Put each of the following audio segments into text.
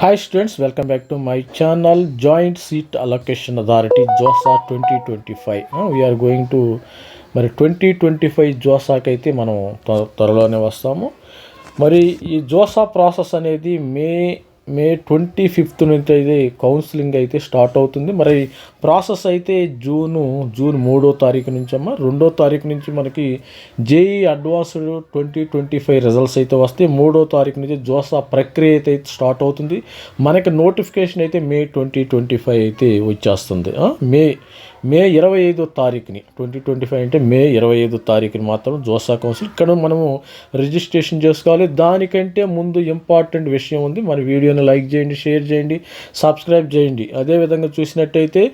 Hi students welcome back to my channel joint seat allocation authority JoSAA twenty twenty five we're going to మరి twenty twenty five జోసాకి అయితే మనం త్వరలోనే వస్తాము. మరి ఈ జోసా ప్రాసెస్ అనేది మే మే ట్వంటీ ఫిఫ్త్ నుంచి అయితే కౌన్సిలింగ్ అయితే స్టార్ట్ అవుతుంది. మరి ప్రాసెస్ అయితే జూను జూన్ మూడో తారీఖు నుంచి అమ్మ. రెండో తారీఖు నుంచి మనకి JEE advanced twenty twenty five results అయితే వస్తాయి. మూడో తారీఖు నుంచి జోసా ప్రక్రియ అయితే స్టార్ట్ అవుతుంది. మనకి నోటిఫికేషన్ అయితే మే ట్వంటీ ట్వంటీ ఫైవ్ అయితే వచ్చేస్తుంది. మే మే ఇరవై ఐదో తారీఖుని ట్వంటీ ట్వంటీ ఫైవ్ అంటే మే ఇరవై ఐదో తారీఖుని మాత్రం జోసా కౌన్సిల్. ఇక్కడ మనము రిజిస్ట్రేషన్ చేసుకోవాలి. దానికంటే ముందు ఇంపార్టెంట్ విషయం ఉంది. మన వీడియోని లైక్ చేయండి షేర్ చేయండి సబ్స్క్రైబ్ చేయండి. అదేవిధంగా చూసినట్టయితే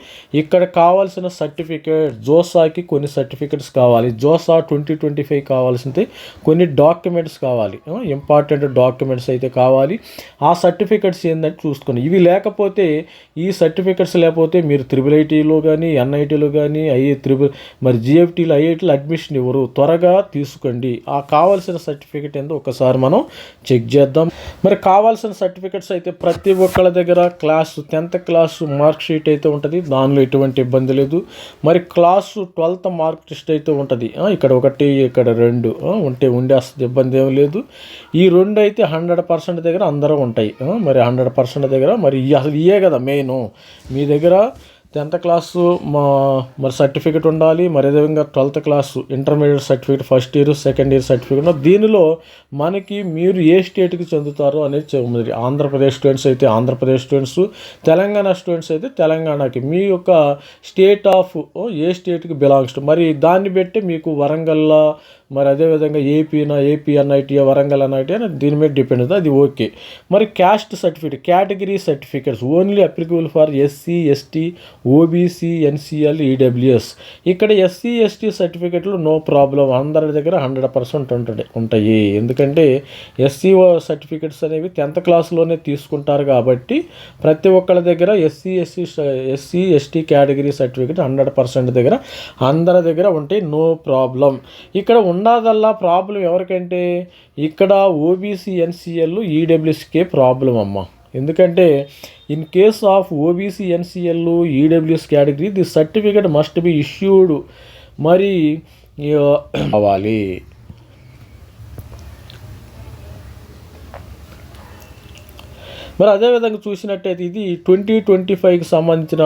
ఇక్కడ కావాల్సిన సర్టిఫికేట్ జోసాకి కొన్ని సర్టిఫికేట్స్ కావాలి. జోసా ట్వంటీ ట్వంటీ ఫైవ్ కావాల్సింది. కొన్ని డాక్యుమెంట్స్ కావాలి. ఇంపార్టెంట్ డాక్యుమెంట్స్ అయితే కావాలి. ఆ సర్టిఫికెట్స్ ఏంటంటే చూసుకోండి. ఇవి లేకపోతే ఈ సర్టిఫికెట్స్ లేకపోతే మీరు త్రిబుల్ ఐటీలో కానీ ఎన్ ఎన్ఐటీలు కానీ ఐఏ త్రిబుల్ మరి జిఎఫ్టీలు ఐఐటీలు అడ్మిషన్ ఇవ్వరు. త్వరగా తీసుకోండి. ఆ కావాల్సిన సర్టిఫికెట్ ఏందో ఒకసారి మనం చెక్ చేద్దాం. మరి కావాల్సిన సర్టిఫికెట్స్ అయితే ప్రతి ఒక్కళ్ళ దగ్గర class tenth class mark sheet అయితే ఉంటుంది. దానిలో ఎటువంటి ఇబ్బంది లేదు. మరి క్లాసు ట్వెల్త్ మార్క్ లిస్ట్ అయితే ఉంటుంది. ఇక్కడ ఒకటి ఇక్కడ రెండు ఉంటే ఉండేస్తుంది. ఇబ్బంది ఏం లేదు. ఈ రెండు అయితే హండ్రెడ్ పర్సెంట్ దగ్గర అందరూ ఉంటాయి. మరి హండ్రెడ్ పర్సెంట్ దగ్గర మరి అసలు ఇయే కదా మెయిన్. మీ దగ్గర టెన్త్ క్లాసు మా మరి సర్టిఫికెట్ ఉండాలి మరి అదేవిధంగా twelfth class intermediate certificate first year second year certificate దీనిలో మనకి మీరు ఏ స్టేట్కి చెందుతారో అనేది మరి ఆంధ్రప్రదేశ్ స్టూడెంట్స్ అయితే ఆంధ్రప్రదేశ్ స్టూడెంట్స్ తెలంగాణ స్టూడెంట్స్ అయితే తెలంగాణకి. మీ యొక్క స్టేట్ ఆఫ్ ఏ స్టేట్కి బిలాంగ్స్ మరి దాన్ని బట్టి మీకు వరంగల్లో మరి అదేవిధంగా ఏపీనా ఏపీ ఎన్ఐటీ వరంగల్ ఎన్ఐటీ అని దీని మీద డిపెండ్ అవుతుంది. అది ఓకే మరి caste certificate category certificates only applicable for SC ST OBC NCL EWS ఇక్కడ ఎస్సీ ఎస్టీ సర్టిఫికేట్లు నో ప్రాబ్లం అందరి దగ్గర హండ్రెడ్ పర్సెంట్ ఉంటుంది ఉంటాయి. ఎందుకంటే ఎస్సీ సర్టిఫికేట్స్ అనేవి టెన్త్ క్లాస్లోనే తీసుకుంటారు కాబట్టి ప్రతి ఒక్కళ్ళ దగ్గర SC SC SC ST category certificate hundred percent దగ్గర అందరి దగ్గర ఉంటాయి నో ప్రాబ్లం ఇక్కడ ఉన్నదల్లా ప్రాబ్లం ఎవరికంటే? ఇక్కడ ఓబీసీ ఎన్సిఎల్ ఈడబ్ల్యూఎస్కే ప్రాబ్లం అమ్మ. ఎందుకంటే in case of OBC NCL EWS category the certificate must be issued. మరి అవ్వాలి కావాలి. మరి అదేవిధంగా చూసినట్టయితే ఇది ట్వంటీ ట్వంటీ ఫైవ్కి సంబంధించిన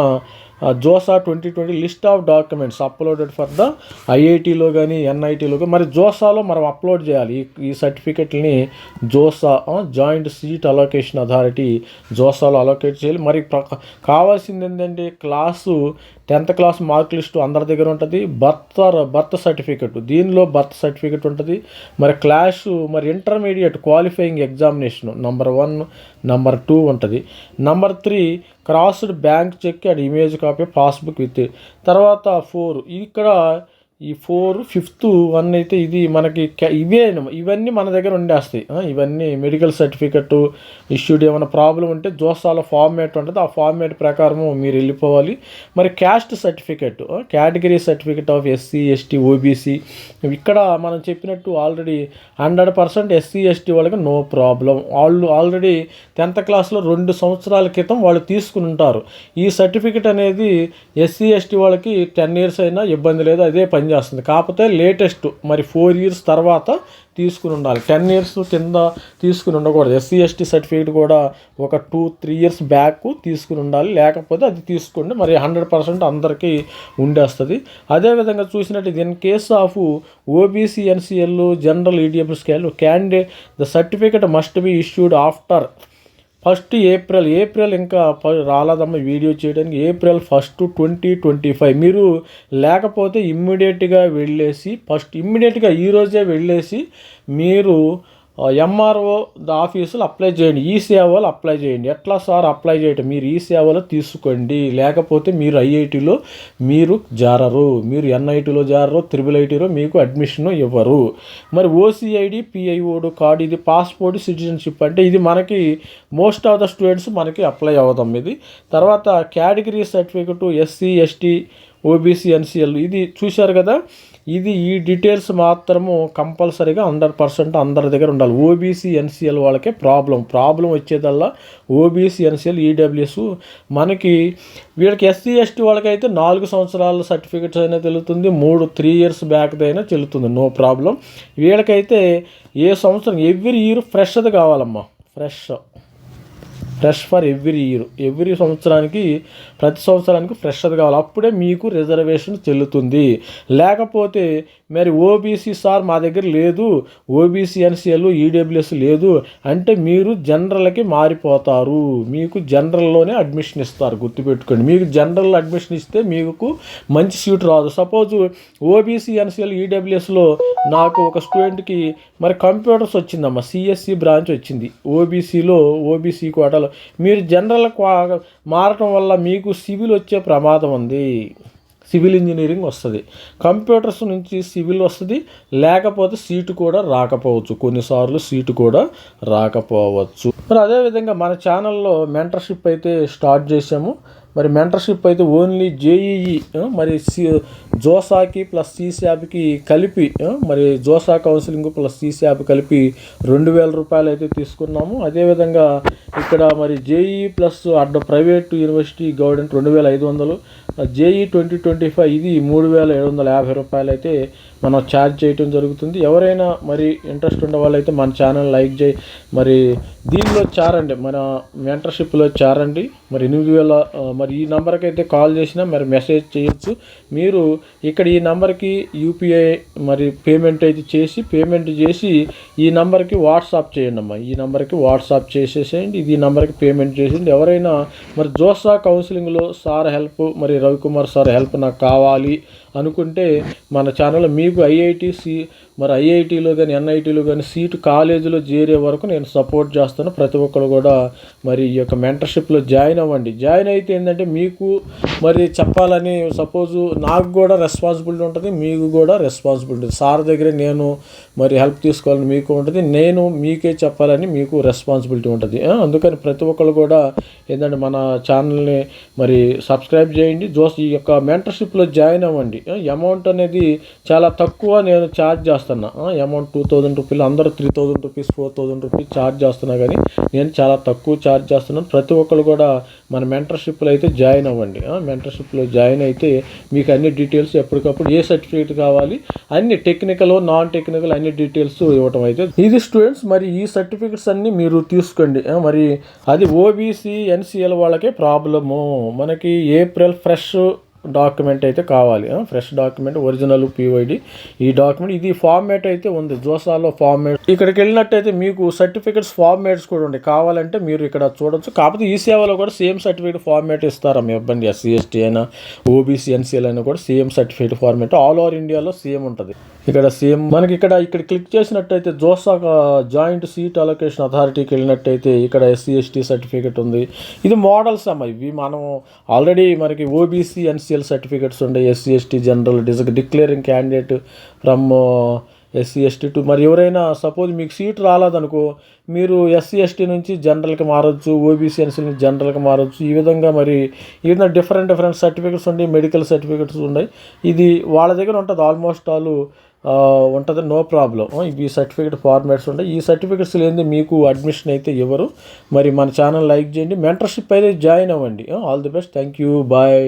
JoSAA twenty twenty list of documents uploaded for the ఐఐటీలో కానీ ఎన్ఐటీలో కానీ మరి జోసాలో మనం అప్లోడ్ చేయాలి. ఈ ఈ సర్టిఫికెట్ని JoSAA joint seat allocation authority జోసాలో allocate చేయాలి. మరి ప్ర- కావాల్సింది ఏంటంటే class tenth class mark list అందరి దగ్గర ఉంటుంది. బర్త్ బర్త్ సర్టిఫికెట్ దీనిలో బర్త్ సర్టిఫికెట్ ఉంటుంది. మరి క్లాస్ మరి intermediate qualifying examination number one number two ఉంటుంది. Number three crossed bank cheque and image copy passbook with. తర్వాత ఫోర్ ఇక్కడ ఈ ఫోర్ ఫిఫ్త్ వన్ అయితే ఇది మనకి ఇవే ఇవన్నీ మన దగ్గర ఉండేస్తాయి ఇవన్నీ మెడికల్ సర్టిఫికెట్ ఇష్యూడ్ ఏమైనా ప్రాబ్లం ఉంటే జోసాల ఫార్మేట్ ఉంటుంది. ఆ ఫార్మేట్ ప్రకారం మీరు వెళ్ళిపోవాలి. మరి caste certificate category certificate of SC ST OBC ఇక్కడ మనం చెప్పినట్టు already hundred percent SC ST వాళ్ళకి నో ప్రాబ్లం వాళ్ళు ఆల్రెడీ టెన్త్ క్లాస్లో రెండు సంవత్సరాల క్రితం వాళ్ళు తీసుకుని ఉంటారు. ఈ సర్టిఫికెట్ అనేది ఎస్సీ ఎస్టీ వాళ్ళకి టెన్ ఇయర్స్ అయినా ఇబ్బంది లేదు. అదే పనిచేస్తుంది. కాకపోతే లేటెస్ట్ మరి ఫోర్ ఇయర్స్ తర్వాత తీసుకుని ఉండాలి. టెన్ ఇయర్స్ కింద తీసుకుని ఉండకూడదు. ఎస్సీ ఎస్టీ సర్టిఫికేట్ కూడా ఒక టూ త్రీ ఇయర్స్ బ్యాక్ తీసుకుని ఉండాలి. లేకపోతే అది తీసుకోండి. మరి హండ్రెడ్ పర్సెంట్ అందరికీ ఉండేస్తుంది. అదేవిధంగా చూసినట్టు in case of OBC NCL general EDF scale candidate the certificate must be issued after first April April ఇంకా ప- రాలేదమ్మ వీడియో చేయడానికి. April first twenty twenty five. మీరు లేకపోతే ఇమ్మీడియట్గా వెళ్ళేసి ఫస్ట్ ఇమ్మీడియట్గా ఈరోజే వెళ్ళేసి మీరు ఎంఆర్ఓ ఆఫీసులో అప్లై చేయండి. ఈ సేవలు అప్లై చేయండి. ఎట్లా సార్ అప్లై చేయటం? మీరు ఈ సేవలో తీసుకోండి. లేకపోతే మీరు ఐఐటిలో మీరు జారరు. మీరు ఎన్ఐటిలో జారరు. త్రిబుల్ ఐటీలో మీకు అడ్మిషన్ ఇవ్వరు. మరి ఓసీఐడి పిఐఓడు కార్డు ఇది పాస్పోర్ట్ సిటిజన్షిప్ అంటే ఇది మనకి మోస్ట్ ఆఫ్ ద స్టూడెంట్స్ మనకి అప్లై అవుతాం. ఇది తర్వాత category certificate SC ST OBC NCL ఇది చూశారు కదా? ఇది ఈ డీటెయిల్స్ మాత్రము కంపల్సరీగా హండ్రెడ్ పర్సెంట్ అందరి దగ్గర ఉండాలి. ఓబీసీ ఎన్సీఎల్ వాళ్ళకే ప్రాబ్లం. ప్రాబ్లం వచ్చేదల్లా ఓబీసీ ఎన్సీఎల్ ఈడబ్ల్యూఎస్ మనకి వీళ్ళకి ఎస్సీ ఎస్టీ వాళ్ళకైతే నాలుగు సంవత్సరాల సర్టిఫికెట్స్ అయినా తెలుస్తుంది మూడు త్రీ ఇయర్స్ బ్యాక్ అయినా చెల్లుతుంది. No problem. వీళ్ళకైతే ఏ సంవత్సరం ఎవ్రీ ఇయర్ ఫ్రెష్ది కావాలమ్మా. Fresh. Fresh for every year. Every సంవత్సరానికి ప్రతి సంవత్సరానికి ఫ్రెషర్ కావాలి. అప్పుడే మీకు రిజర్వేషన్ చెల్లుతుంది. లేకపోతే మరి ఓబీసీ సార్ మా దగ్గర లేదు ఓబీసీ ఎన్సీఎల్ ఈడబ్ల్యూఎస్ లేదు అంటే మీరు జనరల్కి మారిపోతారు. మీకు జనరల్లోనే అడ్మిషన్ ఇస్తారు. గుర్తుపెట్టుకోండి. మీకు జనరల్ అడ్మిషన్ ఇస్తే మీకు మంచి సీట్ రాదు. సపోజ్ ఓబీసీ ఎన్సీఎల్ ఈడబ్ల్యూఎస్లో నాకు ఒక స్టూడెంట్కి మరి కంప్యూటర్స్ వచ్చిందమ్మా. సిఎస్సి బ్రాంచ్ వచ్చింది. ఓబీసీలో ఓబీసీ కోటాలో. మీరు జనరల్ మారటం వల్ల మీకు సివిల్ వచ్చే ప్రమాదం ఉంది. సివిల్ ఇంజనీరింగ్ వస్తుంది. కంప్యూటర్స్ నుంచి సివిల్ వస్తుంది. లేకపోతే సీటు కూడా రాకపోవచ్చు. కొన్నిసార్లు సీటు కూడా రాకపోవచ్చు. మరి అదేవిధంగా మన ఛానల్లో మెంటర్షిప్ అయితే స్టార్ట్ చేసాము మరి మెంటర్షిప్ అయితే ఓన్లీ జేఈఈ మరి సి జోసాకి ప్లస్ సీశాప్కి కలిపి మరి జోసా కౌన్సిలింగ్ ప్లస్ సీశాప్ కలిపి రెండు వేల రూపాయలు అయితే తీసుకున్నాము. అదేవిధంగా ఇక్కడ మరి జేఈ ప్లస్ అడ్డ ప్రైవేట్ యూనివర్సిటీ గవర్నమెంట్ రెండు వేల ఐదు వందలు జేఈ ట్వంటీ ట్వంటీ ఫైవ్ ఇది మూడు వేల ఏడు వందల యాభై రూపాయలు అయితే మనం ఛార్జ్ చేయటం జరుగుతుంది. ఎవరైనా మరి ఇంట్రెస్ట్ ఉన్న వాళ్ళైతే మన ఛానల్ లైక్ చేయి. మరి దీనిలో చారండి మన మెంటర్షిప్లో చారండి. మరి ఎనిమిది వేల మరి ఈ నెంబర్కి అయితే కాల్ చేసినా మరి మెసేజ్ చేయొచ్చు. మీరు ఇక్కడ ఈ నెంబర్కి యూపీఐ మరి పేమెంట్ అయితే చేసి పేమెంట్ చేసి ఈ నెంబర్కి వాట్సాప్ చేయండి అమ్మా ఈ నెంబర్కి వాట్సాప్ చేసేసేయండి. ఇది ఈ నెంబర్కి పేమెంట్ చేసేయండి. ఎవరైనా మరి జోసా కౌన్సిలింగ్లో సార్ హెల్ప్ మరి రవికుమార్ సార్ హెల్ప్ నాకు కావాలి. అనుకుంటే మన ఛానల్ మీకు ఐఐటి సి మరి ఐఐటిలో కానీ ఎన్ఐటీలో కానీ సీటు కాలేజీలో చేరే వరకు నేను సపోర్ట్ చేస్తాను. ప్రతి ఒక్కరు కూడా మరి ఈ యొక్క మెంటర్షిప్లో జాయిన్ అవ్వండి. జాయిన్ అయితే ఏంటంటే మీకు మరి చెప్పాలని సపోజు నాకు కూడా రెస్పాన్సిబిలిటీ ఉంటుంది మీకు కూడా రెస్పాన్సిబిలిటీ సార్ దగ్గర నేను మరి హెల్ప్ తీసుకోవాలని మీకు ఉంటుంది నేను మీకే చెప్పాలని మీకు రెస్పాన్సిబిలిటీ ఉంటుంది. అందుకని ప్రతి ఒక్కరు కూడా ఏంటంటే మన ఛానల్ని మరి సబ్స్క్రైబ్ చేయండి. జోస్ ఈ యొక్క మెంటర్షిప్లో జాయిన్ అవ్వండి. అమౌంట్ అనేది చాలా తక్కువ నేను ఛార్జ్ చేస్తున్నా. అమౌంట్ టూ థౌజండ్ రూపీలు అందరూ three thousand rupees four thousand rupees charge చేస్తున్నా కానీ నేను చాలా తక్కువ ఛార్జ్ చేస్తున్నాను. ప్రతి ఒక్కరు కూడా మన మెంటర్షిప్లో అయితే జాయిన్ అవ్వండి. మెంటర్షిప్లో జాయిన్ అయితే మీకు అన్ని డీటెయిల్స్ ఎప్పటికప్పుడు ఏ సర్టిఫికేట్ కావాలి అన్ని టెక్నికల్ నాన్ టెక్నికల్ అన్ని డీటెయిల్స్ ఇవ్వటం అయితే. ఇది స్టూడెంట్స్ మరి ఈ సర్టిఫికెట్స్ అన్నీ మీరు తీసుకోండి. మరి అది ఓబీసీ ఎన్సీఎల్ వాళ్ళకే ప్రాబ్లము మనకి ఏప్రిల్ ఫ్రెష్ డాక్యుమెంట్ అయితే కావాలి. ఫ్రెష్ డాక్యుమెంట్ ఒరిజినల్ పీవైడి ఈ డాక్యుమెంట్ ఇది ఫార్మేట్ అయితే ఉంది. జోసాలో ఫార్మేట్ ఇక్కడికి వెళ్ళినట్టయితే మీకు సర్టిఫికెట్స్ ఫార్మేట్స్ కూడా ఉంటాయి కావాలంటే మీరు ఇక్కడ చూడొచ్చు. కాకపోతే ఈ సేవలో కూడా సేమ్ సర్టిఫికేట్ ఫార్మేట్ ఇస్తారా? మీ ఇబ్బంది ఎస్సీ ఎస్టీ అయినా ఓబీసీ ఎన్సీఎల్ అయినా కూడా same certificate format all over ఇండియాలో సేమ్ ఉంటుంది. ఇక్కడ సేమ్ మనకి ఇక్కడ ఇక్కడ క్లిక్ చేసినట్టయితే జోసా జాయింట్ సీట్ అలొకేషన్ అథారిటీకి వెళ్ళినట్టయితే ఇక్కడ ఎస్సీ ఎస్టీ సర్టిఫికేట్ ఉంది. ఇది మోడల్స్ అమ్మ ఇవి. మనం ఆల్రెడీ మనకి ఓబీసీ ఎన్సీఎల్ సర్టిఫికేట్స్ ఉండే SC ST general dis declaring candidate from SC ST to మరి ఎవరైనా సపోజ్ మీకు సీట్ రాలేదనుకో మీరు ఎస్సీ ఎస్టీ నుంచి జనరల్కి మారొచ్చు ఓబీసీ ఎన్సీ నుంచి జనరల్కి మారొచ్చు ఈ విధంగా మరి ఈ విధంగా డిఫరెంట్ డిఫరెంట్ సర్టిఫికేట్స్ ఉన్నాయి మెడికల్ సర్టిఫికేట్స్ ఉన్నాయి ఇది వాళ్ళ దగ్గర ఉంటుంది ఆల్మోస్ట్ ఆల్ ఉంటుంది నో ప్రాబ్లం ఇవి సర్టిఫికేట్ ఫార్మాట్స్ ఉంటాయి ఈ సర్టిఫికేట్స్ లేని మీకు అడ్మిషన్ అయితే ఇవ్వరు మరి మన ఛానల్ లైక్ చేయండి మెంటర్షిప్ అయితే జాయిన్ అవ్వండి. All the best thank you bye